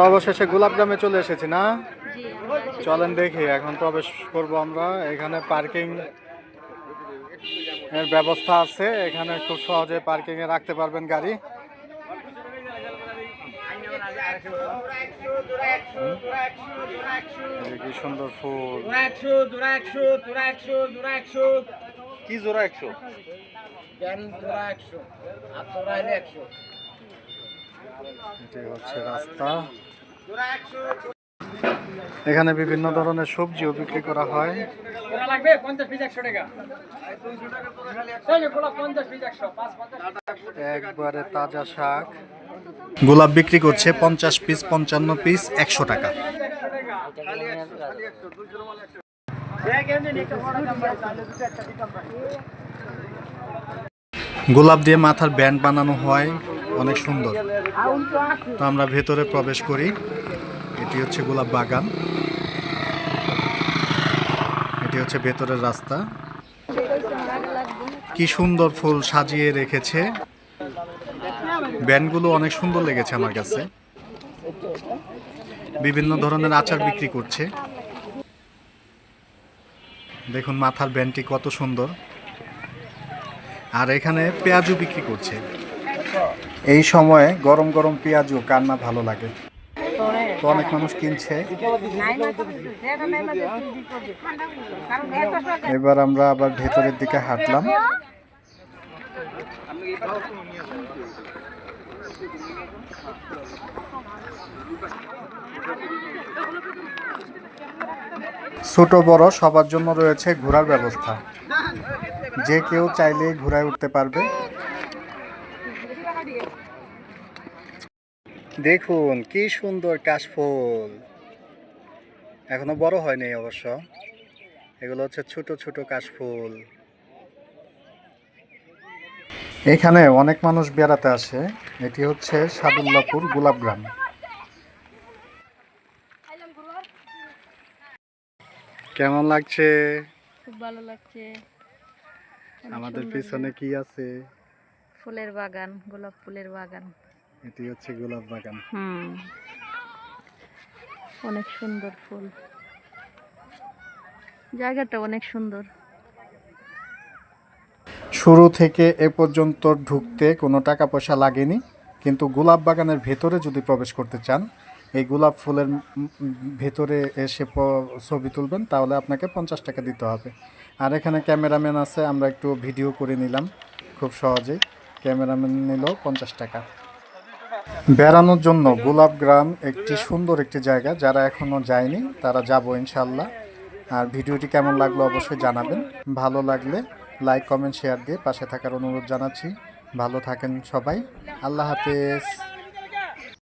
আমরা অবশেষে গোলাপগ্রামে চলে এসেছি না? চলেন দেখি এখন প্রবেশ করব আমরা। এখানে পার্কিং এর ব্যবস্থা আছে। এখানে খুব সহজে পার্কিং এ রাখতে পারবেন গাড়ি। কি সুন্দর ফুল। কি জোড়া একশো? হচ্ছে রাস্তা। এখানে বিভিন্ন ধরনের সবজিও বিক্রি করা হয়। একবারে তাজা শাক। গোলাপ বিক্রি করছে পঞ্চাশ পিস পঞ্চান্ন পিস একশো টাকা। গোলাপ দিয়ে মাথার ব্যান্ড বানানো হয়। অনেক সুন্দর। তো আমরা ভেতরে প্রবেশ করি। এটি হচ্ছে গোলাপ বাগান। এটি হচ্ছে ভেতরের রাস্তা। কি সুন্দর ফুল সাজিয়ে রেখেছে। ব্যান্ডগুলো অনেক সুন্দর লেগেছে আমার কাছে। বিভিন্ন ধরনের আচার বিক্রি করছে। দেখুন মাথার ব্যান্ডটি কত সুন্দর। আর এখানে পেঁয়াজও বিক্রি করছে। এই সময়ে গরম গরম পেঁয়াজও কার না ভালো লাগে। তো অনেক মানুষ কিনছে। এবার আমরা আবার ভেতরের দিকে হাঁটলাম। ছোট বড় সবার জন্য রয়েছে ঘোরার ব্যবস্থা। যে কেউ চাইলে ঘোরায় উঠতে পারবে। দেখুন কি সুন্দর কাশফুল। এখনও বড় হয়নি অবশ্য। এগুলো হচ্ছে ছোট ছোট কাশফুল। এখানে অনেক মানুষ বেড়াতে আসে। এটি হচ্ছে সাদুল্লাপুর গোলাপগ্রাম কেমন লাগছে? খুব ভালো লাগছে। আমাদের পিছনে কি আছে? ফুলের বাগান গোলাপ ফুলের বাগান। এটি হচ্ছে গোলাপ বাগান। হুম। অনেক সুন্দর ফুল। জায়গাটা অনেক সুন্দর। শুরু থেকে এ পর্যন্ত ঢুকতে কোনো টাকা পয়সা লাগেনি কিন্তু গোলাপ বাগানের ভেতরে যদি প্রবেশ করতে চান এই গোলাপ ফুলের ভেতরে এসে ছবি তুলবেন তাহলে আপনাকে পঞ্চাশ টাকা দিতে হবে। আর এখানে ক্যামেরাম্যান আছে আমরা একটু ভিডিও করে নিলাম খুব সহজেই। ক্যামেরাম্যান নিল পঞ্চাশ টাকা। বেড়ানোর জন্য গোলাপ গ্রাম একটি সুন্দর একটি জায়গা, যারা এখনও যায়নি তারা যাব ইনশাল্লাহ আর ভিডিওটি কেমন লাগল অবশ্যই জানাবেন। ভালো লাগলে লাইক, কমেন্ট, শেয়ার দিয়ে পাশে থাকার অনুরোধ জানাচ্ছি। ভালো থাকেন সবাই। আল্লাহ হাফেজ।